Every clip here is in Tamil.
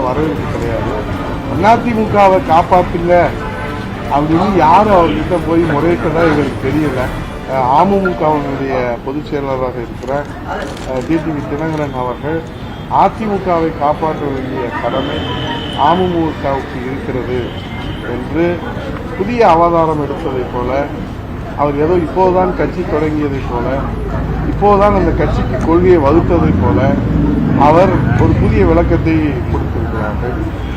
இடத்துல வரவேற்பு கிடையாது. அதிமுகவை காப்பாற்றில்ல அப்படின்னு யாரும் அவர்கிட்ட போய் முறையிட்டதா எங்களுக்கு தெரியல. அமமுகவினுடைய பொதுச் செயலாளராக இருக்கிற டிடிவி தினகரன் அவர்கள் அதிமுகவை காப்பாற்ற வேண்டிய கடமை அமமுகவுக்கு இருக்கிறது என்று புதிய அவதாரம் எடுத்ததைப் போல அவர் ஏதோ இப்போதுதான் கட்சி தொடங்கியதைப் போல இப்போதுதான் அந்த கட்சிக்கு கொள்கையை வகுத்ததைப் போல அவர் ஒரு புதிய விளக்கத்தை கொடுத்திருக்கிறார்கள்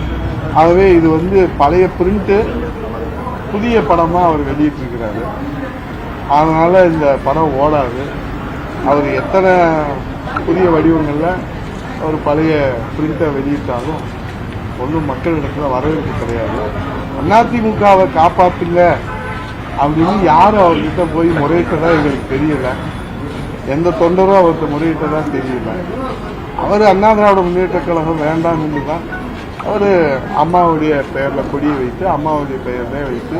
ஆகவே இது வந்து பழைய பிரிண்ட்டு புதிய படமாக அவர் வெளியிட்டிருக்கிறாரு. அதனால் இந்த படம் ஓடாது. அவர் எத்தனை புதிய வடிவங்களில் அவர் பழைய பிரிண்ட்டை வெளியிட்டாலும் ஒன்றும் மக்களிடத்தில் வரவேற்பு கிடையாது. அதிமுகவை காப்பாத்துங்க அப்படின்னு யாரும் அவர்கிட்ட போய் முறையிட்டதா எங்களுக்கு தெரியல. எந்த தொண்டரும் அவர்கிட்ட முறையிட்டதா தெரியல. அவர் அண்ணா திராவிட முன்னேற்ற கழகம் வேண்டாம் என்று தான் அவர் அம்மாவுடைய பெயரில் கொடியை வைத்து அம்மாவுடைய பெயரில் வைத்து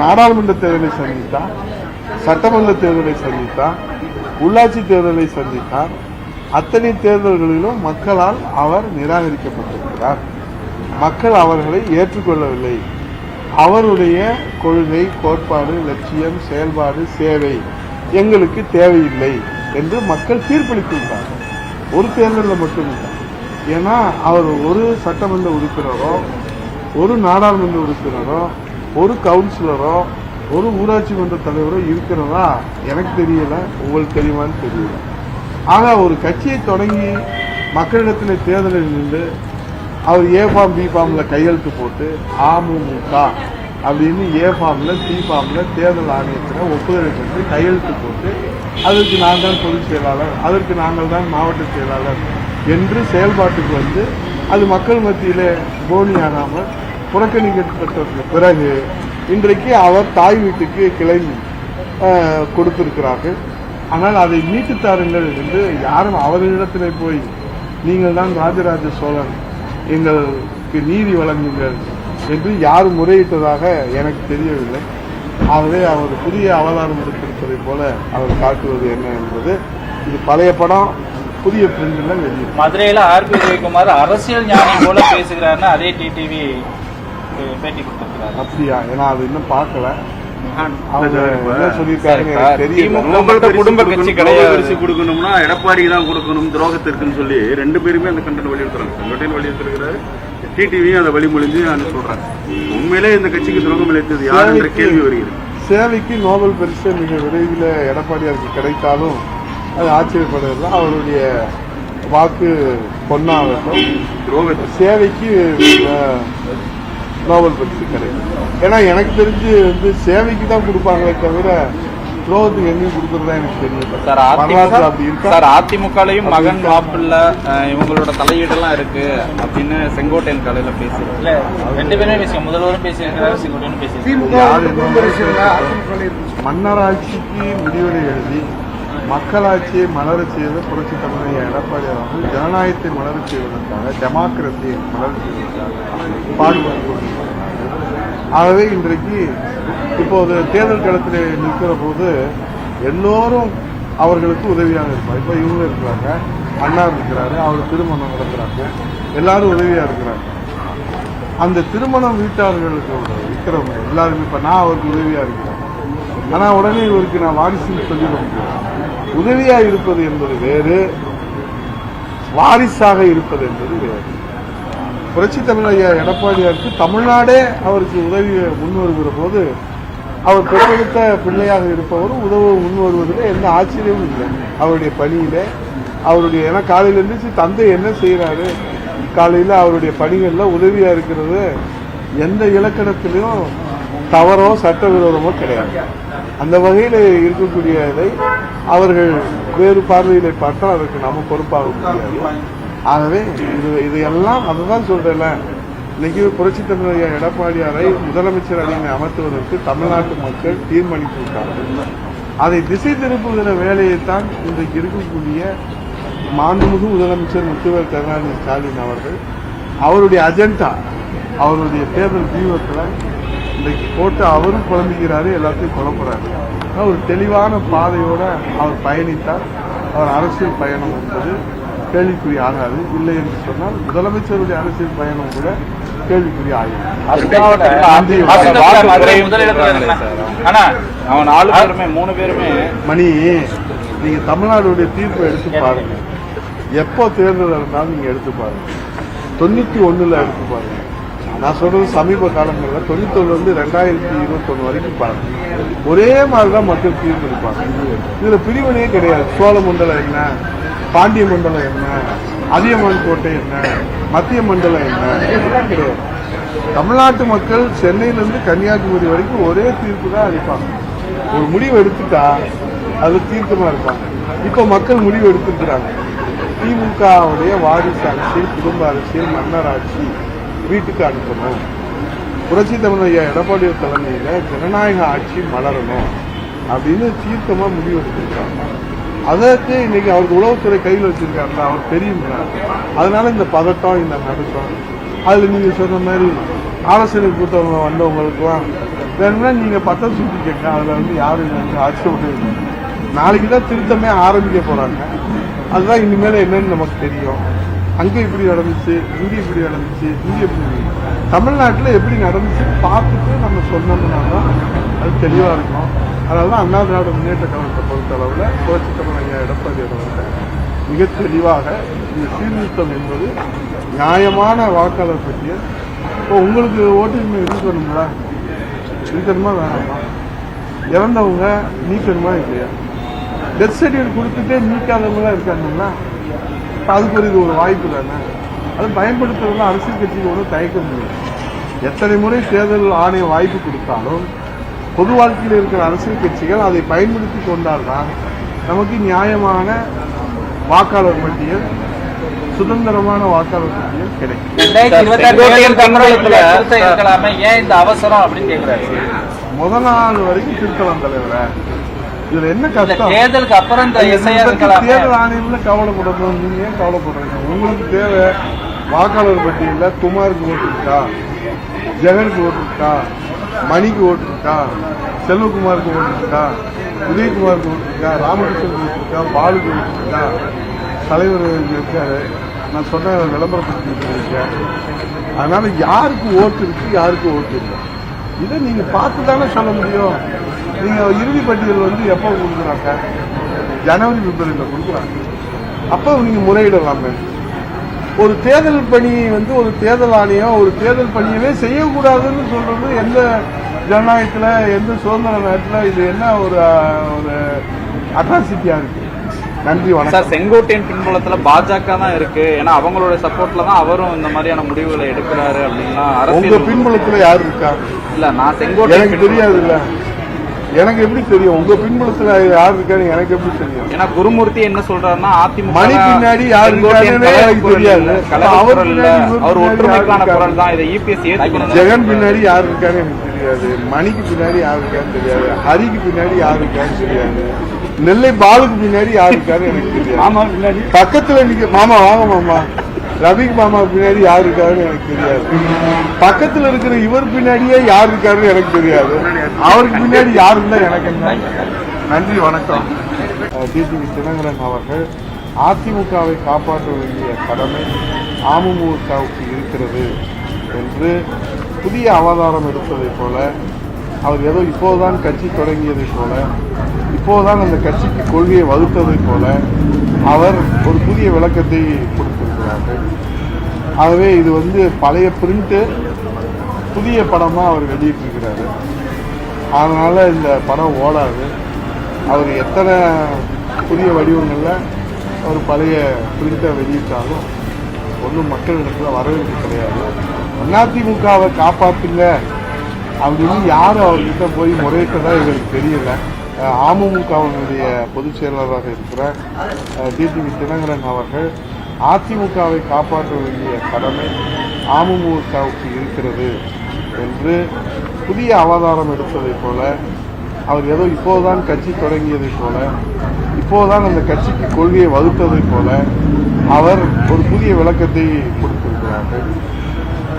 நாடாளுமன்ற தேர்தலை சந்தித்தார் சட்டமன்ற தேர்தலை சந்தித்தார் உள்ளாட்சி தேர்தலை சந்தித்தார். அத்தனை தேர்தல்களிலும் மக்களால் அவர் நிராகரிக்கப்பட்டிருக்கிறார். மக்கள் அவர்களை ஏற்றுக்கொள்ளவில்லை. அவருடைய கொள்கை கோட்பாடு லட்சியம் செயல்பாடு சேவை எங்களுக்கு தேவையில்லை என்று மக்கள் தீர்ப்பளித்துள்ளார்கள். ஒரு தேர்தலில் மட்டுமில்லை. ஏன்னா அவர் ஒரு சட்டமன்ற உறுப்பினரோ ஒரு நாடாளுமன்ற உறுப்பினரோ ஒரு கவுன்சிலரோ ஒரு ஊராட்சி மன்ற தலைவரோ இருக்கிறதா எனக்கு தெரியல உங்களுக்கு தெரியுமான்னு தெரியல. ஆக ஒரு கட்சியை தொடங்கி மக்களிடத்தில் தேர்தலில் நின்று அவர் ஏ ஃபார்ம் பி ஃபார்ம்ல கையெழுத்து போட்டு அமமுக அப்படின்னு ஏ ஃபார்மில் சி ஃபார்மில் தேர்தல் ஆணையத்தில் ஒப்புதலை பெற்று கையெழுத்து போட்டு அதற்கு நான் தான் பொதுச் செயலாளர் அதற்கு நாங்கள் தான் மாவட்ட செயலாளர் என்று செயல்பாட்டுக்கு வந்து அது மக்கள் மத்தியிலே போனியாகாமல் புறக்கணிக்கப்பட்ட பிறகு இன்றைக்கு அவர் தாய் வீட்டுக்கு கிளை கொடுத்திருக்கிறார்கள். ஆனால் அதை மீட்டு தாருங்கள் என்று யாரும் அவரிடத்தில் போய் நீங்கள் தான் ராஜராஜ சோழன் எங்களுக்கு நீதி வழங்குங்கள் என்று யாரும் முறையிட்டதாக எனக்கு தெரியவில்லை. ஆகவே அவர் புதிய அவதாரம் எடுத்திருப்பதைப் போல அவர் காட்டுவது என்ன என்பது இது பழைய படம் புதிய பிரிண்டில் வெளியிட்டு மதுரையில ஆர்பி உதயகுமார் அரசியல் ஞானி போல பேசுகிறாருன்னு அதே டிடிவி பேட்டி கொடுத்திருக்கிறாரு. அப்படியா? ஏன்னா அது இன்னும் பார்க்கல. குடும்ப கட்சி கிடையாது. கொடுக்கணும்னா எடப்பாடிக்கு தான் கொடுக்கணும் துரோகத்திற்குன்னு சொல்லி ரெண்டு பேருமே அந்த கண்டென்ட் வலியுறுத்துறாங்க. செங்கோட்டையும் வலியுறுத்திருக்கிறாரு டிடிவியும் அதை வழிமொழிஞ்சு சொல்றாங்க. உண்மையிலே இந்த கட்சிக்கு துரோகம் இழைத்தது யார் என்ற கேள்வி வருகிறது. சேவைக்கு நோபல் பரிசு மிக விரைவில் எடப்பாடியாருக்கு கிடைத்தாலும் அது ஆச்சரியப்படுறதில்ல அவருடைய வாக்கு பொன்னாகட்டும். சேவைக்கு நோபல் பரிசு கிடைக்கும் ஏன்னா எனக்கு தெரிஞ்சு வந்து சேவைக்கு தான் கொடுப்பாங்களே தவிர துரோகத்துக்கு எங்கேயும் கொடுக்கறதா எனக்கு தெரியல. சார் வரலாற்று அப்படி அதிமுக இருக்கா? சார் அதிமுகலையும் மகன் மாப்பிள்ள இவங்களோட தலையீடெல்லாம் இருக்கு அப்படின்னு செங்கோட்டையன் காலையில பேசியிருக்கல ரெண்டு பேருமே பேசிய முதல்வரும் பேசியிருக்கிறாரு செங்கோட்டையன் யார் என்ன மன்னராட்சிக்கு முடிவுரை எழுதி மக்களாட்சியை மலர செய்த புரட்சி தமிழக எடப்பாடி அவர்கள் ஜனநாயகத்தை மலர செய்வதற்காக டெமோக்ரஸியை மலர செய்வதற்காக பாடுபட்டு ஆகவே இன்றைக்கு இப்போது தேர்தல் களத்தில் நிற்கிற போது எல்லோரும் அவர்களுக்கு உதவியாக இருப்பார் இப்போ இவங்க இருக்கிறாங்க அண்ணா இருக்கிறாரு அவர் திருமணம் நடக்கிறாங்க எல்லாரும் உதவியாக இருக்கிறாங்க. அந்த திருமணம் வீட்டார்களுக்கு இருக்கிறவங்க எல்லாருமே இப்போ நான் அவருக்கு உதவியாக இருக்கிறேன். ஆனால் உடனே இவருக்கு நான் வாரிசுன்னு சொல்லிட முடியும் உதவியாக இருப்பது என்பது வேறு வாரிசாக இருப்பது என்பது வேறு. புரட்சி தமிழையா எடப்பாடியாருக்கு தமிழ்நாடே அவருக்கு உதவி முன் வருகிற போது அவர் பெற்றெடுத்த பிள்ளையாக இருப்பவரும் உதவ முன் வருவதில் எந்த ஆச்சரியமும் இல்லை. அவருடைய பணியிலே அவருடைய ஏன்னா காலையில இருந்துச்சு தந்தை என்ன செய்கிறாரு காலையில் அவருடைய பணிகளில் உதவியாக இருக்கிறது எந்த இலக்கணத்திலையும் தவறோ சட்டவிரோதமோ கிடையாது. அந்த வகையில் இருக்கக்கூடியதை அவர்கள் வேறு பார்வையிலே பார்த்தால் அதற்கு நம்ம பொறுப்பாக முடியாது. ஆகவே இது இதையெல்லாம் அதுதான் சொல்றேன் இன்னைக்கு புரட்சி தமிழக எடப்பாடியாரை முதலமைச்சர் அணியை அமர்த்துவதற்கு தமிழ்நாட்டு மக்கள் தீர்மானித்திருக்கார்கள் அதை திசை திருப்புகிற வேலையைத்தான் இன்றைக்கு இருக்கக்கூடிய மாண்புமிகு முதலமைச்சர் முத்துவர் கருணாநிதி ஸ்டாலின் அவர்கள் அவருடைய அஜெண்டா அவருடைய தேர்தல் தீவிரத்தில் இன்றைக்கு போட்டு அவரும் குழம்பிக்கிறாரு எல்லாத்தையும் குழப்புறாரு ஆனா ஒரு தெளிவான பாதையோட அவர் பயணித்தார். அவர் அரசியல் பயணம் என்பது கேள்விக்குறி ஆகாது. இல்லை என்று சொன்னால் முதலமைச்சருடைய அரசியல் பயணம் கூட கேள்விக்குறி ஆகும் ஆனா அவன் நாலு பேருமே மூணு பேருமே. மணி நீங்க தமிழ்நாடுடைய தீர்ப்பை எடுத்து பாருங்க. எப்போ தேர்தல் இருந்தாலும் நீங்க எடுத்து பாருங்க. தொண்ணூத்தி ஒண்ணுல எடுத்து பாருங்க. நான் சொல்றது சமீப காலங்களில் தொண்ணூத்தொன்னு வந்து ரெண்டாயிரத்தி இருபத்தொன்னு வரைக்கும் பாருங்க ஒரே மாதிரி தான் மக்கள் தீர்ப்பளிப்பாங்க இதுல பிரிவினையே கிடையாது. சோழ மண்டலம் என்ன? பாண்டிய மண்டலம் என்ன? அதியமான் கோட்டை என்ன? மத்திய மண்டலம் என்ன? இதெல்லாம் கிடையாது. தமிழ்நாட்டு மக்கள் சென்னையிலேருந்து கன்னியாகுமரி வரைக்கும் ஒரே தீர்ப்பு தான் அளிப்பாங்க. ஒரு முடிவு எடுத்துட்டா அது தீர்க்கமா இருப்பாங்க. இப்போ மக்கள் முடிவு எடுத்திருக்கிறாங்க. திமுகவுடைய வாரிசு அரசியல் குடும்ப அரசியல் மன்னர் ஆட்சி வீட்டுக்கு அனுப்பணும். புரட்சி தமிழ் ஐயா எடப்பாடி தலைமையில் ஜனநாயக ஆட்சி மலரணும் அப்படின்னு தீர்க்கமா முடிவு எடுத்திருக்காங்க. அதற்கு இன்னைக்கு அவருக்கு உளவுத்துறை கையில் வச்சிருக்காருல அவர் தெரியுங்களா அதனால இந்த பதட்டம் இந்த நடுக்கம் அதில் நீங்கள் சொன்ன மாதிரி ஆலோசனை கூட்டம் வந்தவங்களுக்குலாம் வேணும்னா நீங்கள் பட்டம் சுற்றி கேட்க அதில் வந்து யாரும் வந்து ஆட்சேபம் நாளைக்கு தான் திருத்தமே ஆரம்பிக்க போகிறாங்க அதுதான் இனிமேல் என்னன்னு நமக்கு தெரியும். அங்கே இப்படி நடந்துச்சு இங்கே இப்படி நடந்துச்சு இங்கே இப்படி தமிழ்நாட்டுல எப்படி நடந்துச்சு பார்த்துட்டு நம்ம சொன்னோம்னா தான் அது தெளிவாக இருக்கும். அதனால தான் அண்ணா திராவிட முன்னேற்ற கழகத்தை பொறுத்த அளவில் புரட்சி தமிழ் ஐயா எடப்பாடி அவர்கள் மிக தெளிவாக இந்த சீர்திருத்தம் என்பது நியாயமான வாக்காளர் பட்டியல். இப்போ உங்களுக்கு ஓட்டுரிமை இருக்கணுங்களா இருக்கணுமா வேணாமா? இறந்தவங்க நீக்கணுமா இல்லையா? டெத் சர்டிஃபிகேட் கொடுத்துட்டே நீக்காதவங்களாம் இருக்காங்கன்னா இப்ப அதுக்கு ஒரு இது ஒரு வாய்ப்பு தானே? அது பயன்படுத்துறதுல அரசியல் கட்சிக்கு ஒன்றும் தயக்கம் இல்லை. எத்தனை முறை தேர்தல் ஆணையம் வாய்ப்பு கொடுத்தாலும் பொது வாழ்க்கையில் இருக்கிற அரசியல் கட்சிகள் அதை பயன்படுத்தி கொண்டால்தான் நமக்கு நியாயமான வாக்காளர் பட்டியல் சுதந்திரமான வாக்காளர் பட்டியல் கிடைக்கும். முதல் நாள் வரைக்கும் திருத்தலாம் தலைவர. இதுல என்ன கஷ்டம்? தேர்தலுக்கு அப்புறம் இந்த தேர்தல் ஆணையம்ல கவலைப்படணும். நீங்க ஏன் கவலைப்படுறீங்க? உங்களுக்கு தேவை வாக்காளர் பட்டியல்ல குமாருக்கு ஓட்டு இருக்கா? ஜெகனுக்கு ஓட்டு இருக்கா? மணிக்கு ஓட்டு இருக்கா? செல்வகுமாருக்கு ஓட்டு இருக்கா? உதயகுமாருக்கு ஓட்டு இருக்கா? ராமகிருஷ்ணனுக்கு ஓட்டு இருக்கா? பாலுக்கு ஓட்டு இருக்கா? தலைவர் இருக்காரு. நான் சொன்ன விளம்பரப்படுத்தி இருக்கேன். அதனால யாருக்கு ஓட்டு இருக்கு யாருக்கு ஓட்டு இல்லை? இதை நீங்க பார்த்து தானே சொல்ல முடியும். நீங்க இறுதி பட்டியல் வந்து எப்போ கொடுக்குறாங்க? ஜனவரி பிப்ரவரியில் கொடுக்குறாங்க. அப்போ நீங்க முறையிடலாமே. ஒரு தேர்தல் பணி வந்து ஒரு தேர்தல் ஆணையம் ஒரு தேர்தல் பணியவே செய்யக்கூடாதுன்னு சொல்றது எந்த ஜனநாயகத்துல எந்த சுதந்திர நாட்டுல இது என்ன ஒரு ஒரு அட்ராசிட்டியா இருக்கு? நன்றி சார் வணக்கம் செங்கோட்டையன் பின்புலத்துல பாஜக தான் இருக்கு. ஏன்னா அவங்களோட சப்போர்ட்ல தான் அவரும் இந்த மாதிரியான முடிவுகளை எடுக்கிறாரு அப்படின்னா உங்க பின்புலத்துல யார் இருக்கா? இல்ல நான் எனக்கு பின்புலம். தெரியாது இல்ல எனக்கு எப்படி தெரியும்? உங்க பின்புலத்துல யார் இருக்கான்னு எனக்கு எப்படி தெரியும்? ஏன்னா குருமூர்த்தி என்ன சொல்றாருன்னா அதிமுக மணி பின்னாடி யாரு எனக்கு தெரியாது. அவர் அவர் ஒற்றுமைக்கான குரல் தான். இதை இபிஎஸ் ஏத்துக்கணும் ஜெகன் பின்னாடி யார் இருக்கான்னு எனக்கு தெரியாது. மணிக்கு பின்னாடி யார் இருக்கான்னு தெரியாது. ஹரிக்கு பின்னாடி யார் இருக்கான்னு தெரியாது. நெல்லை பாலுக்கு பின்னாடி யார் இருக்கான்னு எனக்கு தெரியாது. ஆமா பின்னாடி. பக்கத்துல நிக்க மாமா வாங்க மாமா. ரவிக்கு மாமா பின்னாடி யார் இருக்காருன்னு எனக்கு தெரியாது. பக்கத்தில் இருக்கிற இவர் பின்னாடியே யார் இருக்காருன்னு எனக்கு தெரியாது. அவருக்கு பின்னாடி யார் இருந்தால் எனக்கு என்ன? நன்றி வணக்கம். டிடிவி தினகரன் அவர்கள் அதிமுகவை காப்பாற்ற வேண்டிய கடமை அமமுகவுக்கு இருக்கிறது என்று புதிய அவதாரம் எடுத்ததைப் போல அவர் ஏதோ இப்போதுதான் கட்சி தொடங்கியதைப் போல இப்போதுதான் அந்த கட்சிக்கு கொள்கையை வகுத்ததைப் போல அவர் ஒரு புதிய விளக்கத்தை கொடுத்திருக்கிறார்கள் ஆகவே இது வந்து பழைய பிரிண்ட்டு புதிய படமாக அவர் வெளியிட்டிருக்கிறாரு. அதனால் இந்த படம் ஓடாது. அவர் எத்தனை புதிய வடிவங்களில் அவர் பழைய பிரிண்ட்டை வெளியிட்டாலும் ஒன்றும் மக்களிடத்தில் வரவேற்பு கிடையாது. அதிமுகவை காப்பாற்றுங்க அப்படின்னு யாரும் அவர்கிட்ட போய் முறையிட்டதா எங்களுக்கு தெரியல. அஹ் அமமுகவினுடைய பொதுச் செயலாளராக இருக்கிற டிடிவி தினகரன் அவர்கள் அதிமுகவை காப்பாற்ற வேண்டிய கடமை அமமுகவுக்கு இருக்கிறது என்று புதிய அவதாரம் எடுத்ததைப் போல அவர் ஏதோ இப்போதுதான் கட்சி தொடங்கியதைப் போல இப்போதுதான் அந்த கட்சிக்கு கொள்கையை வகுத்ததைப் போல அவர் ஒரு புதிய விளக்கத்தை கொடுத்திருக்கிறார்கள்.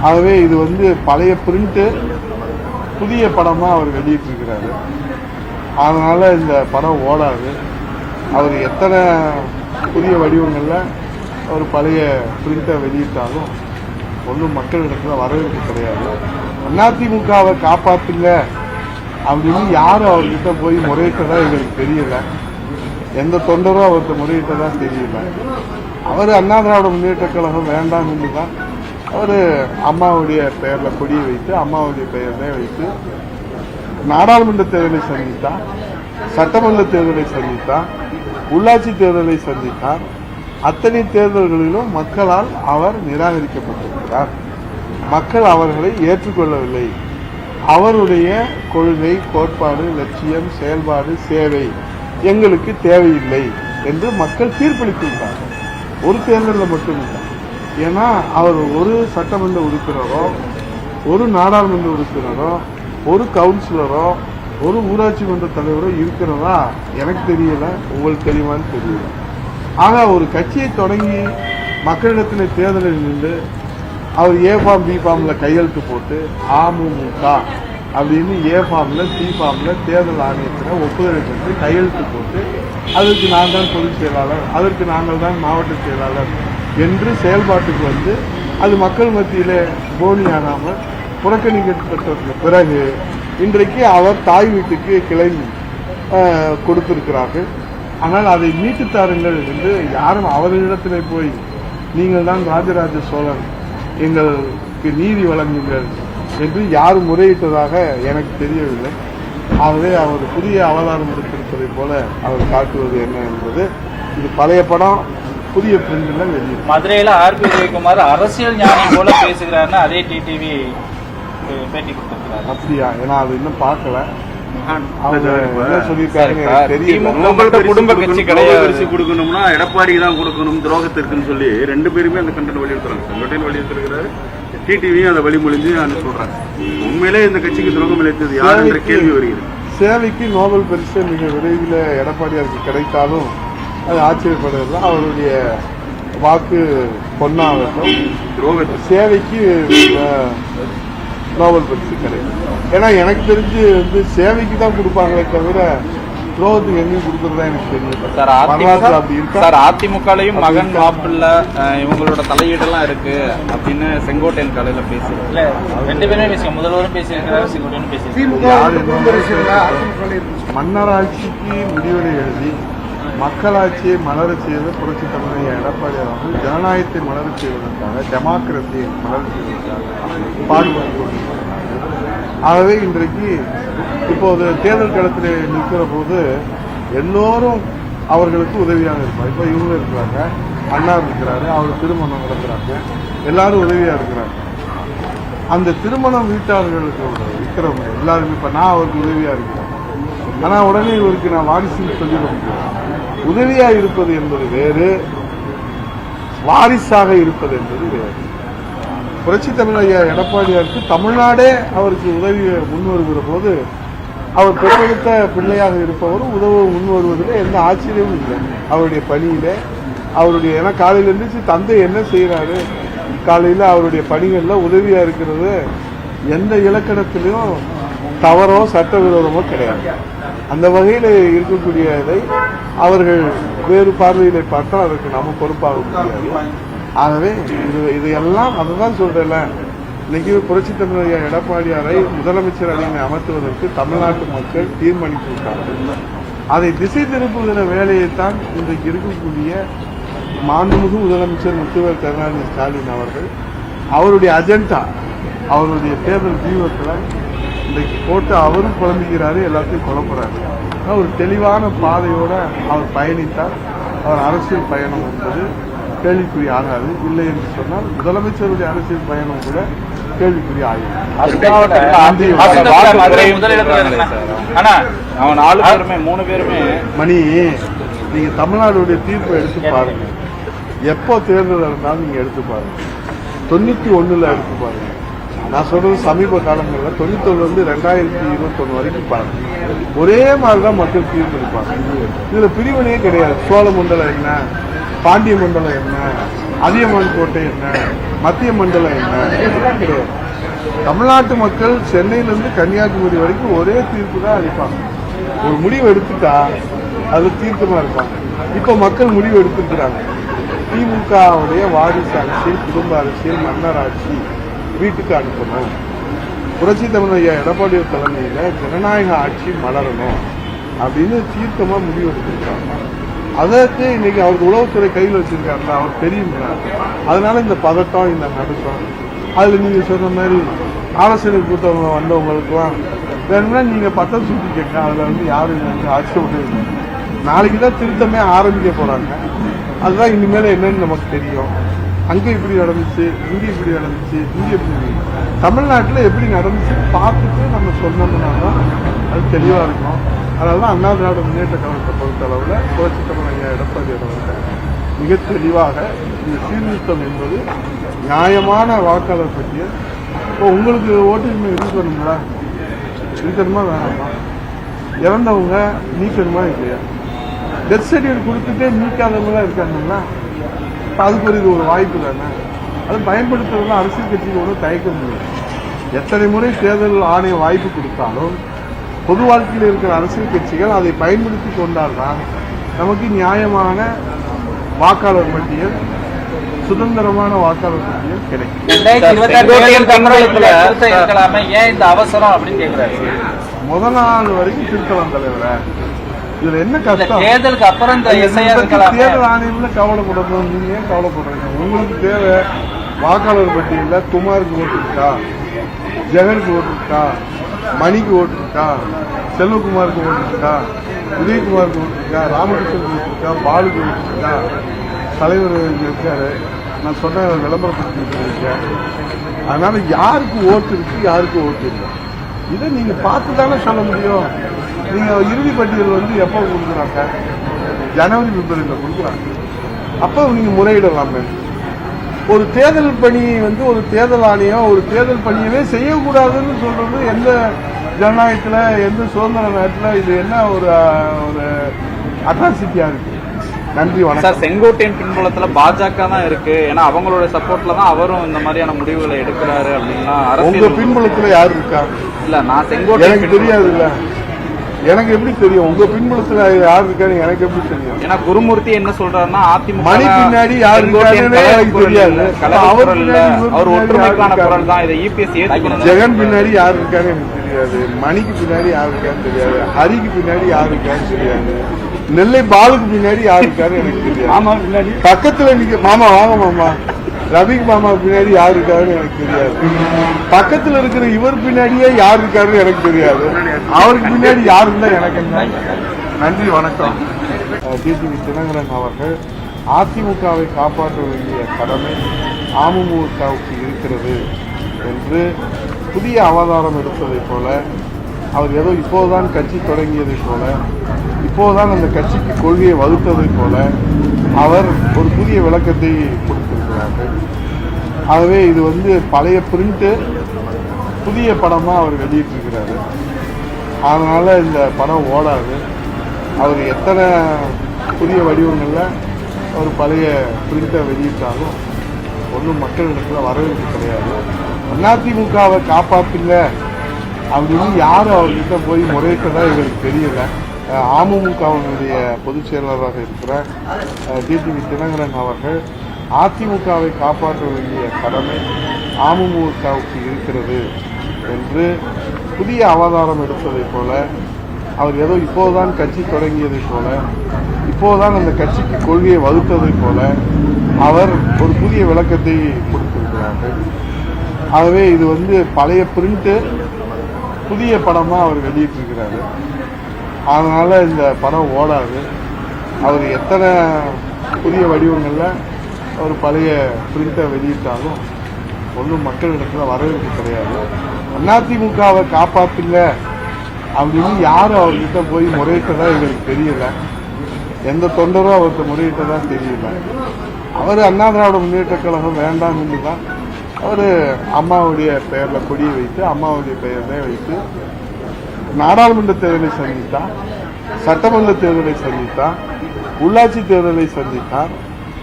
ஆகவே இது வந்து பழைய பிரிண்ட்டு புதிய படமாக அவர் வெளியிட்டிருக்கிறாரு. அதனால் இந்த படம் ஓடாது. அவர் எத்தனை புதிய வடிவங்களில் ஒரு பழைய பிரிண்டை வெளியிட்டாலும் ஒன்றும் மக்களிடத்துல வரவேற்பு கிடையாது. அதிமுகவை காப்பாத்துங்க அப்படின்னு யாரும் அவர்கிட்ட போய் முறையிட்டதா எங்களுக்கு தெரியல. எந்த தொண்டரும் அவர்கிட்ட முறையிட்டதா தெரியல. அவர் அண்ணா திராவிட முன்னேற்ற கழகம் வேண்டாம்னு தான் அவர் அம்மாவுடைய பெயரில் கொடியை வைத்து அம்மாவுடைய பெயர்ல வைத்து நாடாளுமன்ற தேர்தலை சந்தித்தார் சட்டமன்ற தேர்தலை சந்தித்தார் உள்ளாட்சி தேர்தலை சந்தித்தார். அத்தனை தேர்தல்களிலும் மக்களால் அவர் நிராகரிக்கப்பட்டிருக்கிறார். மக்கள் அவர்களை ஏற்றுக்கொள்ளவில்லை. அவருடைய கொள்கை கோட்பாடு லட்சியம் செயல்பாடு சேவை எங்களுக்கு தேவையில்லை என்று மக்கள் தீர்ப்பளித்துள்ளார்கள் ஒரு தேர்தலில் மட்டுமில்லை. ஏன்னா அவர் ஒரு சட்டமன்ற உறுப்பினரோ ஒரு நாடாளுமன்ற உறுப்பினரோ ஒரு கவுன்சிலரோ ஒரு ஊராட்சி மன்ற தலைவரோ இருக்கிறதா? எனக்கு தெரியல. உங்களுக்கு தெரியுமான்னு தெரியல. ஆக ஒரு கட்சியை தொடங்கி மக்களிடத்தில் தேர்தலில் நின்று அவர் ஏ ஃபார்ம் பி ஃபார்மில் கையெழுத்து போட்டு அமமுக அப்படின்னு ஏ ஃபார்மில் சி ஃபார்மில் தேர்தல் ஆணையத்தில் ஒப்புதலை பெற்று கையெழுத்து போட்டு அதற்கு நான் தான் பொதுச் செயலாளர் அதற்கு நாங்கள் தான் மாவட்ட செயலாளர் என்று செயல்பாட்டுக்கு வந்து அது மக்கள் மத்தியில் போலி போனியாகாமல் புறக்கணிக்கப்பட்ட பிறகு இன்றைக்கு அவர் தாய் வீட்டுக்கு கிளம்பி கொடுத்திருக்கிறார்கள். ஆனால் அதை மீட்டு தாருங்கள் என்று யாரும் அவர்களிடத்திலே போய் நீங்கள் தான் ராஜராஜ சோழன் எங்களுக்கு நீதி வழங்குங்கள் என்று யாரும் முறையிட்டதாக எனக்கு தெரியவில்லை. ஆகவே அவர் புதிய அவதாரம் எடுத்திருப்பதை போல அவர் காட்டுவது என்ன என்பது இது பழைய படம் புதிய பிரிண்டில் வெளியிட்டு மதுரையில ஆர்பி உதயகுமார் அரசியல் ஞானி போல பேசுகிறாருன்னு அதே டிடிவி பேட்டி கொடுத்திருக்கிறாரு. அப்படியா? ஏன்னா அது இன்னும் பார்க்கல. குடும்ப கட்சி கிடையாது. கொடுக்கணும்னா எடப்பாடிக்கு தான் கொடுக்கணும் துரோகத்திற்குன்னு சொல்லி ரெண்டு பேருமே அந்த கண்டென்ட் வெளியிடுறாங்க. செங்கோட்டையன் வெளியிட்டிருக்கிறாரு. டிடிவியும் அதை வழிமொழிஞ்சு சொல்றாங்க. உண்மையிலே இந்த கட்சிக்கு துரோகம் இழைத்தது யார் என்ற கேள்வி வருகிறது. சேவைக்கு நோபல் பரிசு மிக விரைவில் எடப்பாடியாருக்கு கிடைத்தாலும் அது ஆச்சரியப்படுறதில்ல அவருடைய வாக்கு பொன்னாகட்டும். சேவைக்கு நோபல் பரிசு கிடைக்கும் ஏன்னா எனக்கு தெரிஞ்சு வந்து சேவைக்கு தான் கொடுப்பாங்களே தவிர துரோகத்துக்கு எங்கேயும் கொடுக்கறதா எனக்கு தெரியல. சார் வரலாற்று அப்படி அதிமுக இருக்கா? சார் அதிமுகலையும் மகன் அஹ், இவங்களோட தலையீடெல்லாம் இருக்கு அப்படின்னு செங்கோட்டையன் காலையில இல்ல ரெண்டு பேருமே பேசுங்க முதல்வரும் பேசியிருக்கிறாரு செங்கோட்டையனும் பேசியிருக்காரு. யார் என்ன மன்னராட்சிக்கு முடிவுரை எழுதி மக்களாட்சியை மலர செய்த புரட்சி தமிழக எடப்பாடி அவர்கள் ஜனநாயகத்தை மலர செய்வதற்காக டெமோக்ரஸியை மலர செய்வதற்காக பாடுபட்டு கொண்டிருக்கிறார்கள். ஆகவே இன்றைக்கு இப்போது தேர்தல் களத்தில் நிற்கிற போது எல்லோரும் அவர்களுக்கு உதவியாக இருப்பார் இப்போ இவங்க இருக்கிறாங்க அண்ணா இருக்கிறாரு அவர் திருமணம் நடக்கிறாங்க எல்லாரும் உதவியாக இருக்கிறாங்க. அந்த திருமணம் வீட்டாளர்களுக்கு இருக்கிறவங்க எல்லாருமே இப்போ நான் அவருக்கு உதவியாக இருக்கிறேன். ஆனால் உடனே இவருக்கு நான் வாரிசுன்னு சொல்லிட முடியும் உதவியாக இருப்பது என்பது வேறு வாரிசாக இருப்பது என்பது வேறு. புரட்சி தமிழையா எடப்பாடியாருக்கு தமிழ்நாடே அவருக்கு உதவி முன் வருகிற போது அவர் பெற்றெடுத்த பிள்ளையாக இருப்பவரும் உதவ முன் வருவதில் எந்த ஆச்சரியமும் இல்லை. அவருடைய பணியில் அவருடைய ஏன்னா காலையில் இருந்துச்சு தந்தை என்ன செய்கிறாரு காலையில் அவருடைய பணிகளில் உதவியாக இருக்கிறது எந்த இலக்கணத்திலையும் தவறோ சட்டவிரோதமோ கிடையாது. அந்த வகையில் இருக்கக்கூடிய இதை அவர்கள் வேறு பார்வையிலே பார்த்தால் அதற்கு நாம பொறுப்பாக முடியாது. ஆகவே இது இதையெல்லாம் அதுதான் சொல்றேன் இன்னைக்கு புரட்சி தமிழக எடப்பாடியாரை முதலமைச்சர் அணியை அமர்த்துவதற்கு தமிழ்நாட்டு மக்கள் தீர்மானித்திருக்காங்க அதை திசை திருப்புகிற வேலையைத்தான் இன்றைக்கு இருக்கக்கூடிய மாண்புமிகு முதலமைச்சர் முத்துவர் கருணாநிதி ஸ்டாலின் அவர்கள் அவருடைய அஜெண்டா அவருடைய தேர்தல் தீவிரத்தில் இன்றைக்கு போட்டு அவரும் குழம்பிக்கிறாரு எல்லாத்தையும் குழப்புறாரு. ஆனா ஒரு தெளிவான பாதையோட அவர் பயணித்தால் அவர் அரசியல் பயணம் என்பது கேள்விக்குறி ஆகாது. இல்லை என்று சொன்னால் முதலமைச்சருடைய அரசியல் பயணம் கூட கேள்விக்குறி ஆகும் மூணு பேருமே மணி நீங்க தமிழ்நாடுடைய தீர்ப்பை எடுத்து பாருங்க. எப்போ தேர்தல் இருந்தாலும் நீங்க எடுத்து பாருங்க. தொண்ணூத்தி ஒண்ணுல எடுத்து பாருங்க. நான் சொல்றது சமீப காலங்களில் தொழில்தொழில் வந்து ரெண்டாயிரத்தி இருபத்தொன்னு வரைக்கும் பாருங்க ஒரே மாதிரி தான் மக்கள் தீர்ப்பளிப்பாங்க இதுல பிரிவினையே கிடையாது. சோழ மண்டலம் என்ன? பாண்டிய மண்டலம் என்ன? அதியமான் கோட்டை என்ன? மத்திய மண்டலம் என்ன? இதெல்லாம் கிடையாது. தமிழ்நாட்டு மக்கள் சென்னையிலேருந்து கன்னியாகுமரி வரைக்கும் ஒரே தீர்ப்பு தான் அளிப்பாங்க. ஒரு முடிவு எடுத்துட்டா அது தீர்க்கமா இருப்பாங்க. இப்போ மக்கள் முடிவு எடுத்துக்கிறாங்க திமுகவுடைய வாரிசு அரசியல் குடும்ப அரசியல் மன்னர் ஆட்சி வீட்டுக்கு அனுப்பணும். புரட்சி தமிழ் ஐயா எடப்பாடி தலைமையில் ஜனநாயக ஆட்சி மலரணும் அப்படின்னு தீர்க்கமா முடிவு எடுத்திருக்காங்க. அதற்கு இன்னைக்கு அவருக்கு உளவுத்துறை கையில் வச்சிருக்காருல அவர் தெரியுங்களா அதனால இந்த பதட்டம் இந்த நடுக்கம் அதில் நீங்கள் சொன்ன மாதிரி ஆலோசனை கூட்டவங்க வந்தவங்களுக்குலாம் வேணும்னா நீங்கள் பட்டம் சுற்றி கேட்க அதில் வந்து யாரும் வந்து ஆட்சேபம் நாளைக்கு தான் திருத்தமே ஆரம்பிக்க போகிறாங்க அதுதான் இனிமேல் என்னன்னு நமக்கு தெரியும். அங்கே இப்படி நடந்துச்சு இங்கே இப்படி நடந்துச்சு இங்கே இப்படி தமிழ்நாட்டில் எப்படி நடந்துச்சு பார்த்துட்டு நம்ம சொன்னோம்னா தான் அது தெளிவாக இருக்கும். அதனால தான் அண்ணா திராவிட முன்னேற்ற கழகத்தை பொறுத்த அளவில் புரட்சி தமிழ் ஐயா எடப்பாடி அவர்கள் மிக தெளிவாக இந்த சீர்திருத்தம் என்பது நியாயமான வாக்காளர் பட்டியல். இப்போ உங்களுக்கு ஓட்டுரிமை இருக்கணுங்களா இருக்கணுமா வேணாமா? இறந்தவங்க நீக்கணுமா இல்லையா? டெத் சர்டிஃபிகேட் கொடுத்துட்டே நீக்காதவங்களாம் இருக்காங்கன்னா இப்ப அதுக்கு ஒரு இது ஒரு வாய்ப்பு தானே? அது பயன்படுத்துறதுலாம் அரசியல் கட்சிக்கு ஒன்றும் தயக்கம் இல்லை எத்தனை முறை தேர்தல் ஆணையம் வாய்ப்பு கொடுத்தாலும் பொது வாழ்க்கையில் இருக்கிற அரசியல் கட்சிகள் அதை பயன்படுத்தி கொண்டால்தான் நமக்கு நியாயமான வாக்காளர் பட்டியல் சுதந்திரமான வாக்காளர் பட்டியல் கிடைக்கும். முதல் நாள் வரைக்கும் திருத்தலாம் தலைவர. இதுல என்ன கஷ்டம்? தேர்தலுக்கு அப்புறம் இந்த தேர்தல் ஆணையம்ல கவலைப்படணும் நீங்க ஏன் கவலைப்படுறீங்க? உங்களுக்கு தேவை வாக்காளர் பட்டியல குமாருக்கு ஓட்டு இருக்கா? ஜெகனுக்கு ஓட்டு இருக்கா? மணிக்கு ஓட்டு இருக்கா? செல்வகுமாருக்கு ஓட்டு இருக்கா? உதயகுமாருக்கு ஓட்டு இருக்கா? ராமகிருஷ்ணனுக்கு ஓட்டு இருக்கா? பாலுக்கு ஓட்டு இருக்கா? தலைவர் இருக்காரு. நான் சொன்ன விளம்பரப்படுத்தி இருக்கேன். அதனால யாருக்கு ஓட்டு இருக்கு யாருக்கு ஓட்டு இல்லை? இதை நீங்க பார்த்து தானே சொல்ல முடியும். நீங்க இறுதி பட்டியல் வந்து எப்போ கொடுக்குறாங்க? ஜனவரி பிப்ரவரியில் கொடுக்குறாங்க. அப்போ நீங்க முறையிடலாமே. ஒரு தேர்தல் பணி வந்து ஒரு தேர்தல் ஆணையம் ஒரு தேர்தல் பணியவே செய்யக்கூடாதுன்னு சொல்றது எந்த ஜனநாயகத்துல எந்த சுதந்திர நாட்டுல இது என்ன ஒரு ஒரு அட்ராசிட்டியா இருக்கு? நன்றி வணக்கம். சார் செங்கோட்டையன் பின்புலத்துல பாஜக தான் இருக்கு. ஏன்னா அவங்களோட சப்போர்ட்ல தான் அவரும் இந்த மாதிரியான முடிவுகளை எடுக்கிறாரு அப்படின்னா உங்க பின்புலத்துல யார் இருக்கா? இல்ல நான் எனக்கு பின்புலம். தெரியாது இல்ல எனக்கு எப்படி தெரியும்? உங்க பின்புலத்துல யார் இருக்கான்னு எனக்கு எப்படி தெரியும்? ஏன்னா குருமூர்த்தி என்ன சொல்றாருன்னா அதிமுக மணி பின்னாடி யாரு இருக்காருன்னே எனக்கு தெரியாது. அவர் ஒற்றுமைக்கான குரல் தான் இதை இபிஎஸ் ஏற்றுக்கணும் ஜெகன் பின்னாடி யார் இருக்கான்னு எனக்கு தெரியாது. மணிக்கு பின்னாடி யார் இருக்கான்னு தெரியாது. ஹரிக்கு பின்னாடி யார் இருக்கான்னு தெரியாது. நெல்லை பாலுக்கு பின்னாடி யார் இருக்கான்னு எனக்கு தெரியாது. ஆமா பின்னாடி. பக்கத்துல நிக்க மாமா வாங்க மாமா. ரவிக்கு மாமா பின்னாடி யார் இருக்காருன்னு எனக்கு தெரியாது. பக்கத்தில் இருக்கிற இவர் பின்னாடியே யார் இருக்காருன்னு எனக்கு தெரியாது. அவருக்கு பின்னாடி யார் இருந்தால் எனக்கு என்ன? நன்றி வணக்கம். டிடிவி தினகரன் அவர்கள் அதிமுகவை காப்பாற்ற வேண்டிய கடமை அமமுகவுக்கு இருக்கிறது என்று புதிய அவதாரம் எடுத்ததைப் போல அவர் ஏதோ இப்போதுதான் கட்சி தொடங்கியதைப் போல இப்போதுதான் அந்த கட்சிக்கு கொள்கையை வகுத்ததைப் போல அவர் ஒரு புதிய விளக்கத்தை கொடுத்திருக்கிறார்கள் ஆகவே இது வந்து பழைய பிரிண்ட்டு புதிய படமாக அவர் வெளியிட்டிருக்கிறாரு. அதனால் இந்த படம் ஓடாது. அவர் எத்தனை புதிய வடிவங்களில் அவர் பழைய பிரிண்ட்டை வெளியிட்டாலும் ஒன்றும் மக்களிடத்தில் வரவேற்பு கிடையாது. அதிமுகவை காப்பாற்றில்ல அப்படின்னு யாரும் அவர்கிட்ட போய் முறையிட்டதா எங்களுக்கு தெரியல. அஹ் அமமுகவினுடைய பொதுச் செயலாளராக இருக்கிற டிடிவி தினகரன் அவர்கள் அதிமுகவை காப்பாற்ற வேண்டிய கடமை அமமுகவுக்கு இருக்கிறது என்று புதிய அவதாரம் எடுத்ததைப் போல அவர் ஏதோ இப்போதுதான் கட்சி தொடங்கியதைப் போல இப்போதுதான் அந்த கட்சிக்கு கொள்கையை வகுத்ததைப் போல அவர் ஒரு புதிய விளக்கத்தை கொடுத்திருக்கிறார்கள். ஆகவே இது வந்து பழைய பிரிண்ட்டு புதிய படமாக அவர் வெளியிட்டிருக்கிறாரு. அதனால் இந்த படம் ஓடாது. அவர் எத்தனை புதிய வடிவங்களில் ஒரு பழைய பிரிண்டை வெளியிட்டாலும் ஒன்றும் மக்களிடத்தில் வரவேற்பு கிடையாது. அதிமுகவை காப்பாத்துங்க அப்படின்னு யாரும் அவர்கிட்ட போய் முறையிட்டதா எங்களுக்கு தெரியல. எந்த தொண்டரும் அவர்கிட்ட முறையிட்டதா தெரியல. அவர் அண்ணா திராவிட முன்னேற்ற கழகம் வேண்டாம்னு தான் அவர் அம்மாவுடைய பெயரில் கொடியை வைத்து அம்மாவுடைய பெயரை வைத்து நாடாளுமன்ற தேர்தலை சந்தித்தார் சட்டமன்ற தேர்தலை சந்தித்தார் உள்ளாட்சி தேர்தலை சந்தித்தார்.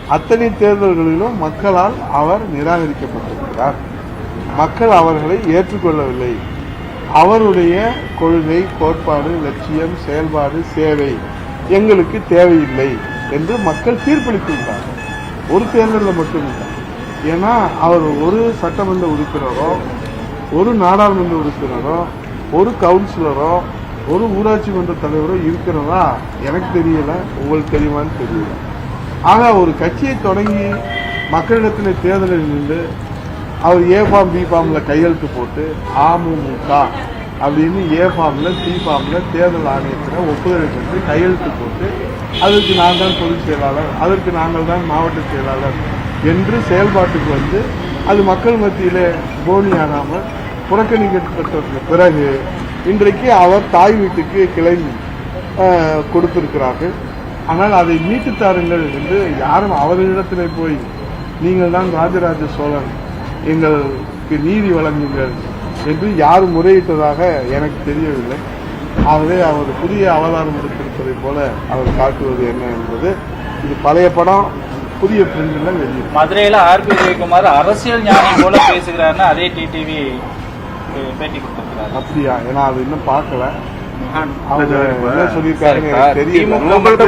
அத்தனை தேர்தல்களிலும் மக்களால் அவர் நிராகரிக்கப்பட்டிருக்கிறார். மக்கள் அவர்களை ஏற்றுக்கொள்ளவில்லை. அவருடைய கொள்கை கோட்பாடு லட்சியம் செயல்பாடு சேவை எங்களுக்கு தேவையில்லை என்று மக்கள் தீர்ப்பளித்துள்ளார்கள் ஒரு தேர்தலில் மட்டும் இல்லை ஏன்னா அவர் ஒரு சட்டமன்ற உறுப்பினரோ ஒரு நாடாளுமன்ற உறுப்பினரோ ஒரு கவுன்சிலரோ ஒரு ஊராட்சி மன்ற தலைவரோ இருக்கிறதா? எனக்கு தெரியல. உங்களுக்கு தெரியுமான்னு தெரியல. ஆக ஒரு கட்சியை தொடங்கி மக்களிடத்தில் தேர்தலில் நின்று அவர் ஏ ஃபார்ம் பி ஃபார்மில் கையெழுத்து போட்டு அமமுக அப்படின்னு ஏ ஃபார்மில் சி ஃபார்மில் தேர்தல் ஆணையத்தில் ஒப்புதலை பெற்று கையெழுத்து போட்டு அதற்கு நான் தான் பொதுச் செயலாளர் அதற்கு நாங்கள் தான் மாவட்ட செயலாளர் என்று செயல்பாட்டுக்கு வந்து அது மக்கள் மத்தியிலே போனியாகாமல் புறக்கணிக்கப்பட்ட பிறகு இன்றைக்கு அவர் தாய் வீட்டுக்கு கிளம்பி கொடுத்திருக்கிறார்கள். ஆனால் அதை மீட்டு தாருங்கள் என்று யாரும் அவர்களிடத்திலே போய் நீங்கள் தான் ராஜராஜ சோழன் எங்களுக்கு நீதி வழங்குங்கள் என்று யாரும் முறையிட்டதாக எனக்கு தெரியவில்லை. ஆகவே அவர் புதிய அவதாரம் எடுத்திருப்பதை போல அவர் காட்டுவது என்ன என்பது இது பழைய படம் புதிய பிரிண்டில் வெளியிடும் மதுரையில ஆர்பி உதயகுமார் அரசியல் ஞானி போல பேசுகிறாருன்னு அதே டிடிவி பேட்டி கொடுத்திருக்கிறாரு. அப்படியா? ஏன்னா அது இன்னும் பார்க்கல.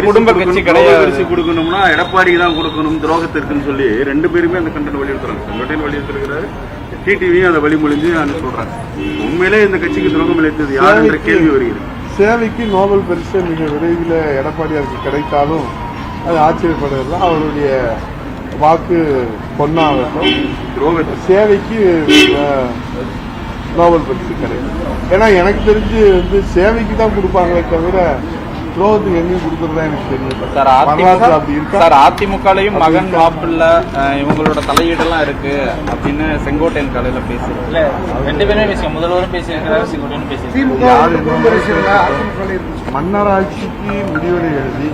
குடும்ப கட்சி கிடையாது. கொடுக்கணும்னா எடப்பாடிக்கு தான் கொடுக்கணும் துரோகத்திற்குன்னு சொல்லி ரெண்டு பேருமே அந்த கண்டென்ட் வெளியிடுறாங்க செங்கோட்டையன் வெளியிட்டிருக்கிறாரு டிடிவியும் அதை வழிமொழிஞ்சு அனு சொல்றாங்க. உண்மையிலே இந்த கட்சிக்கு துரோகம் இழைத்தது யார் என்ற கேள்வி வருகிறது. சேவைக்கு நோபல் பரிசு மிக விரைவில் எடப்பாடியாருக்கு கிடைத்தாலும் அது ஆச்சரியப்படுறதுல அவருடைய வாக்கு பொன்னாகட்டும். சேவைக்கு நோபல் பரிசு கிடைக்கும் ஏன்னா எனக்கு தெரிஞ்சு வந்து சேவைக்கு தான் கொடுப்பாங்களே தவிர துரோகத்துக்கு எங்கேயும் கொடுக்கறதா எனக்கு தெரியல. சார் வரலாற்று அப்படி அதிமுக இருக்கா? சார் அதிமுகலையும் மகன்? மாப்பிள்ள இவங்களோட தலையீடெல்லாம் இருக்கு அப்படின்னு செங்கோட்டையன் காலையில இல்ல ரெண்டு பேருமே பேசுங்க முதல்வரும் பேசியிருக்கிறாரு யாரு என்ன மன்னராட்சிக்கு முடிவுரை எழுதி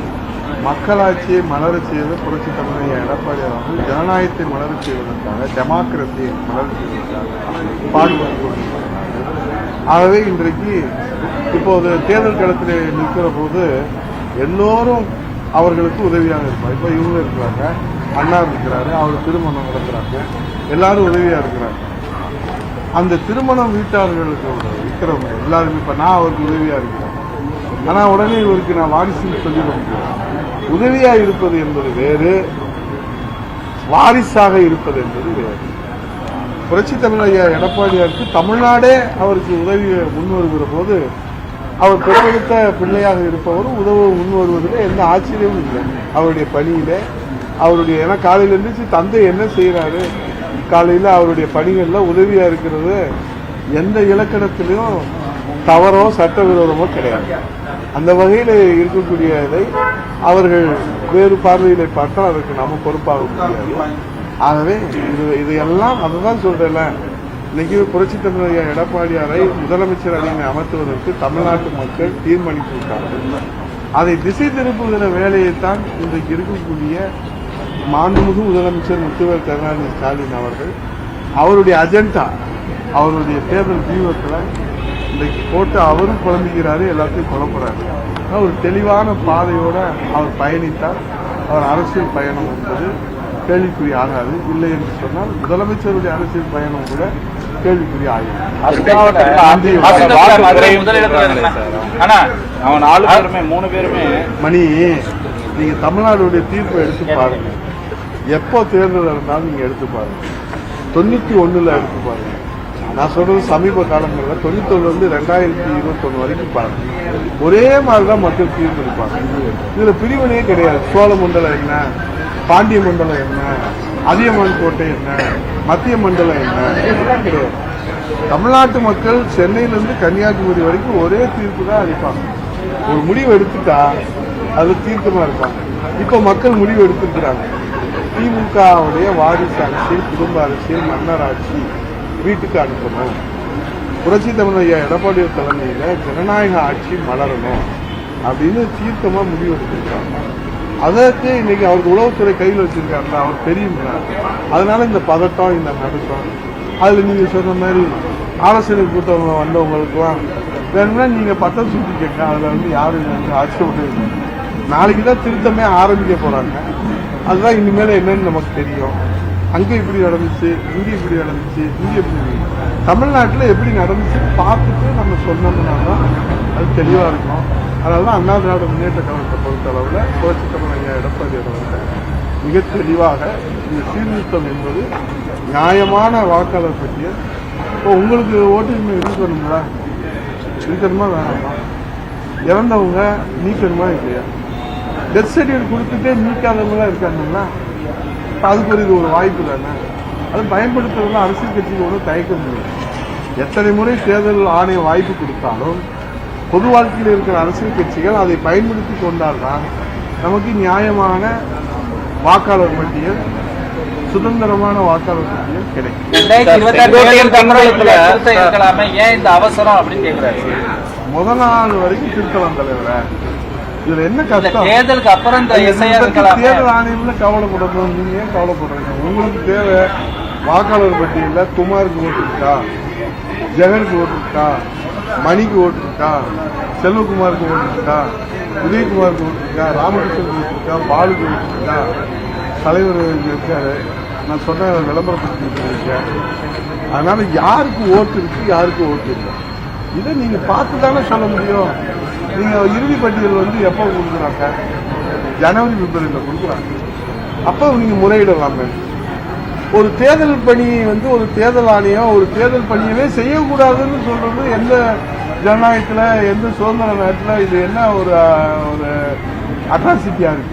மக்களாட்சியை மலர செய்த புரட்சி தமிழக எடப்பாடி அவர்கள் ஜனநாயகத்தை மலர செய்வதற்காக டெமோக்ரஸியை மலர செய்வதற்காக பாடுபட்டு கொண்டிருக்கிறார்கள் ஆகவே இன்றைக்கு இப்போது தேர்தல் களத்தில் நிற்கிற போது எல்லோரும் அவர்களுக்கு உதவியாக இருப்பார் இப்போ இவங்க இருக்கிறாங்க அண்ணா இருக்கிறாரு அவர் திருமணம் நடக்கிறாங்க எல்லாரும் உதவியாக இருக்கிறாங்க. அந்த திருமணம் வீட்டார்களுக்கு இருக்கிறவங்க எல்லாருமே இப்போ நான் அவருக்கு உதவியாக இருக்கிறேன். ஆனால் உடனே இவருக்கு நான் வாரிசுன்னு சொல்லிட முடியும் உதவியாக இருப்பது என்பது வேறு வாரிசாக இருப்பது என்பது வேறு. புரட்சி தமிழையா எடப்பாடியாருக்கு தமிழ்நாடே அவருக்கு உதவி முன் வருகிற போது அவர் பெற்றெடுத்த பிள்ளையாக இருப்பவரும் உதவ முன் வருவதில் எந்த ஆச்சரியமும் இல்லை. அவருடைய பணியிலே அவருடைய ஏன்னா காலையில் இருந்துச்சு தந்தை என்ன செய்கிறாரு காலையில் அவருடைய பணிகளில் உதவியாக இருக்கிறது எந்த இலக்கணத்திலையும் தவறோ சட்டவிரோதமோ கிடையாது. அந்த வகையில் இருக்கக்கூடிய இதை அவர்கள் வேறு பார்வையிலே பார்த்தால் அதற்கு நாம பொறுப்பாக முடியாது. ஆகவே இது இதையெல்லாம் அதுதான் சொல்றேன் இன்னைக்கு புரட்சி தமிழக எடப்பாடியாரை முதலமைச்சர் அணியை அமர்த்துவதற்கு தமிழ்நாட்டு மக்கள் தீர்மானித்து அதை திசை திருப்புகிற வேலையைத்தான் இன்றைக்கு இருக்கக்கூடிய மாண்புமிகு முதலமைச்சர் முத்துவர் கருணாநிதி ஸ்டாலின் அவர்கள் அவருடைய அஜெண்டா அவருடைய தேர்தல் தீவிரத்தில் இன்றைக்கு போட்டு அவரும் குழம்பிக்கிறாரு எல்லாத்தையும் குழப்புறாரு ஆனா ஒரு தெளிவான பாதையோட அவர் பயணித்தால் அவர் அரசியல் பயணம் என்பது கேள்விக்குறி ஆகாது. இல்லை என்று சொன்னால் முதலமைச்சருடைய அரசியல் பயணம் கூட கேள்விக்குறி ஆகும் மூணு பேருமே மணி நீங்க தமிழ்நாடுடைய தீர்ப்பை எடுத்து பாருங்க. எப்போ தேர்தல் இருந்தாலும் நீங்க எடுத்து பாருங்க. தொண்ணூத்தி ஒண்ணுல எடுத்து பாருங்க. நான் சொல்றது சமீப காலங்களில் தொழில்தொழில் வந்து ரெண்டாயிரத்தி இருபத்தொன்னு வரைக்கும் பாருங்க. ஒரே மாதிரி தான் மக்கள் தீர்ப்பளிப்பாங்க இதுல பிரிவினையே கிடையாது. சோழ மண்டலம் என்ன? பாண்டிய மண்டலம் என்ன? அதியமான் கோட்டை என்ன? மத்திய மண்டலம் என்ன? இதெல்லாம் கிடையாது. தமிழ்நாட்டு மக்கள் சென்னையிலேருந்து கன்னியாகுமரி வரைக்கும் ஒரே தீர்ப்பு தான் அளிப்பாங்க. ஒரு முடிவு எடுத்துட்டா அது தீர்க்கமா இருப்பாங்க. இப்போ மக்கள் முடிவு எடுத்துருக்கிறாங்க. திமுகவுடைய வாரிசு அரசியல் குடும்ப அரசியல் மன்னர் ஆட்சி வீட்டுக்கு அனுப்பணும். புரட்சி தமிழ் ஐயா எடப்பாடி தலைமையில் ஜனநாயக ஆட்சி மலரணும் அப்படின்னு தீர்த்தமாக முடிவு எடுத்திருக்காங்க. அதற்கு இன்னைக்கு அவருக்கு உளவுத்துறை கையில் வச்சிருக்காருல அவர் தெரியுங்களா அதனால இந்த பதட்டம் இந்த நடுக்கம். அதில் நீங்கள் சொன்ன மாதிரி ஆலோசனை கூட்டம் வந்தவங்களுக்குலாம் வேணும்னா நீங்கள் பட்டம் சுற்றி கேட்க அதில் வந்து யாரும் ஆச்சரியப்பட்டு நாளைக்கு தான் திருத்தமே ஆரம்பிக்க போகிறாங்க அதுதான் இனிமேல் என்னன்னு நமக்கு தெரியும். அங்கே இப்படி நடந்துச்சு இங்கே இப்படி நடந்துச்சு இங்கே இப்படி தமிழ்நாட்டில் எப்படி நடந்துச்சு பார்த்துட்டு நம்ம சொன்னோம்னா தான் அது தெளிவாக இருக்கும். அதனால தான் அண்ணா திராவிட முன்னேற்ற கழகத்தை பொறுத்த அளவில் புரட்சி தமிழ் ஐயா எடப்பாடி அவர்கள் மிக தெளிவாக இந்த சீர்திருத்தம் என்பது நியாயமான வாக்காளர் பற்றிய இப்போ உங்களுக்கு ஓட்டுரிமை இருக்கணுங்களா? இருக்கணுமா வேணாமா? இறந்தவங்க நீக்கணுமா இல்லையா? டெத் சர்டிஃபிகேட் கொடுத்துட்டே நீக்காதவங்களாம் இருக்காங்கன்னா அதுக்கு ஒரு இது ஒரு வாய்ப்பு தானே? அது பயன்படுத்துறதுலாம் அரசியல் கட்சிக்கு ஒன்றும் தயக்கம் இல்லை எத்தனை முறை தேர்தல் ஆணையம் வாய்ப்பு கொடுத்தாலும் பொது வாழ்க்கையில் இருக்கிற அரசியல் கட்சிகள் அதை பயன்படுத்தி கொண்டால்தான் நமக்கு நியாயமான வாக்காளர் பட்டியல் சுதந்திரமான வாக்காளர் பட்டியல் கிடைக்கும். முதல் நாள் வரைக்கும் திருத்தலாம் தலைவர. இதுல என்ன கஷ்டம்? தேர்தலுக்கு அப்புறம் தேர்தல் ஆணையம்ல கவலைப்படணும் நீங்க ஏன் கவலைப்படுறீங்க? உங்களுக்கு தேவை வாக்காளர் பட்டியல குமாருக்கு ஓட்டு இருக்கா? ஜெகனுக்கு ஓட்டு இருக்கா? மணிக்கு ஓட்டு இருக்கா? செல்வகுமாருக்கு ஓட்டு இருக்கா? உதயகுமாருக்கு ஓட்டு இருக்கா? ராமகிருஷ்ணனுக்கு ஓட்டு இருக்கா? பாலுக்கு ஓட்டு இருக்கா? தலைவர் இருக்காரு. நான் சொன்ன விளம்பரப்படுத்தி இருக்கேன் அதனால யாருக்கு ஓட்டு இருக்கு யாருக்கு ஓட்டு இல்லை? இதை நீங்க பார்த்து தானே சொல்ல முடியும். நீங்க இறுதி பட்டியல் வந்து எப்போ கொடுக்குறாங்க? ஜனவரி பிப்ரவரியில் கொடுக்குறாங்க. அப்போ நீங்க முறையிடலாமே. ஒரு தேர்தல் பணி வந்து ஒரு தேர்தல் ஆணையம் ஒரு தேர்தல் பணியவே செய்யக்கூடாதுன்னு சொல்றது எந்த ஜனநாயகத்துல எந்த சுதந்திர நாட்டுல இது என்ன ஒரு ஒரு அட்ராசிட்டியா இருக்கு?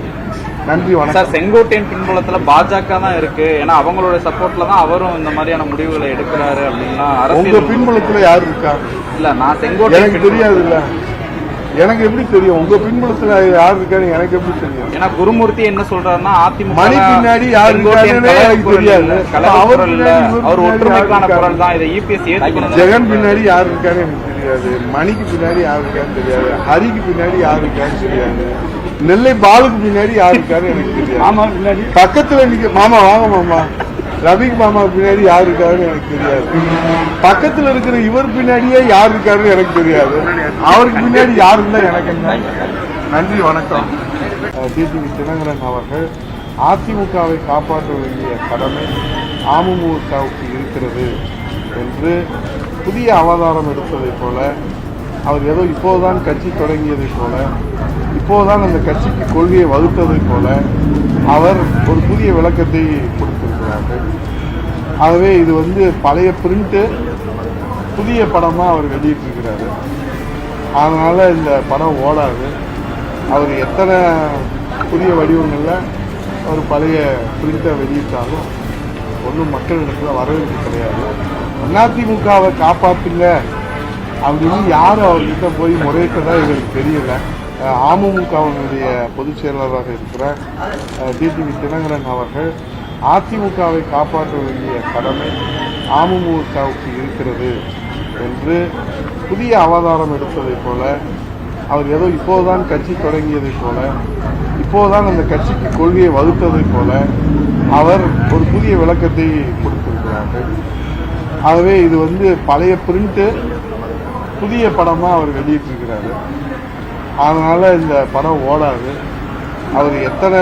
நன்றி வணக்கம். சார் செங்கோட்டையன் பின்புலத்துல பாஜக தான் இருக்கு. ஏன்னா அவங்களோட சப்போர்ட்ல தான் அவரும் இந்த மாதிரியான முடிவுகளை எடுக்கிறாரு அப்படின்னா உங்க பின்புலத்துல யார் இருக்கா? இல்ல நான் செங்கோட்டையன் எனக்கு. தெரியாது இல்ல எனக்கு எப்படி தெரியும்? உங்க பின்புலத்துல யார் இருக்கான்னு எனக்கு எப்படி தெரியும்? ஏன்னா குருமூர்த்தி என்ன சொல்றாருன்னா அதிமுக மணி பின்னாடி யார் தெரியாது. அவர் ஒற்றுமைக்கான குரல்? தான். இதை இபிஎஸ் ஏத்துக்கணும் ஜெகன் பின்னாடி யார் இருக்கான்னு எனக்கு தெரியாது. மணிக்கு பின்னாடி யார் இருக்கான்னு தெரியாது. ஹரிக்கு பின்னாடி யார் இருக்கான்னு தெரியாது. நெல்லை பாலுக்கு பின்னாடி யார் இருக்கான்னு எனக்கு தெரியாது. பின்னாடி. பக்கத்துல நிக்க மாமா வாங்க மாமா. ரவி மாமா பின்னாடி யார் இருக்காருன்னு எனக்கு தெரியாது. பக்கத்தில் இருக்கிற இவர் பின்னாடியே யார் இருக்காருன்னு எனக்கு தெரியாது. அவருக்கு பின்னாடி யார் இருந்தால் எனக்கு என்ன? நன்றி வணக்கம். டிடிவி தினகரன் அவர்கள் அதிமுகவை காப்பாற்ற வேண்டிய கடமை அமமுகவுக்கு இருக்கிறது என்று புதிய அவதாரம் எடுத்ததைப் போல அவர் ஏதோ இப்போதான் கட்சி தொடங்கியதைப் போல இப்போதான் அந்த கட்சிக்கு கொள்கையை வகுத்ததைப் போல அவர் ஒரு புதிய விளக்கத்தை கொடுத்திருக்கிறார்கள் ஆகவே இது வந்து பழைய பிரிண்ட்டு புதிய படமாக அவர் வெளியிட்டிருக்கிறாரு. அதனால் இந்த படம் ஓடாது. அவர் எத்தனை புதிய வடிவங்களில் ஒரு பழைய பிரிண்ட்டை வெளியிட்டாலும் ஒன்றும் மக்களிடத்துல வரவேற்பு கிடையாது. அதிமுகவை காப்பாற்றுங்க அப்படின்னு யாரும் அவர்கிட்ட போய் முறையிட்டதாக எங்களுக்கு தெரியல. அஹ் அமமுகவினுடைய பொதுச் செயலாளராக இருக்கிற டிடிவி தினகரன் அவர்கள் அதிமுகவை காப்பாற்ற வேண்டிய கடமை அமமுகவுக்கு இருக்கிறது என்று புதிய அவதாரம் எடுத்ததைப் போல அவர் ஏதோ இப்போதுதான் கட்சி தொடங்கியதைப் போல இப்போதுதான் அந்த கட்சிக்கு கொள்கையை வகுத்ததைப் போல அவர் ஒரு புதிய விளக்கத்தை கொடுத்திருக்கிறார்கள். ஆகவே இது வந்து பழைய பிரிண்ட்டு புதிய படமாக அவர் வெளியிட்டிருக்கிறாரு. அதனால் இந்த படம் ஓடாது. அவர் எத்தனை